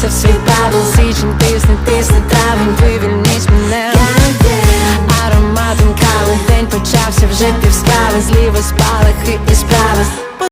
вклалися в свій бабл Січень тисне, тисне травень, вивільніть мене Ароматом кави, день почався вже півскави, Зліва спалахи і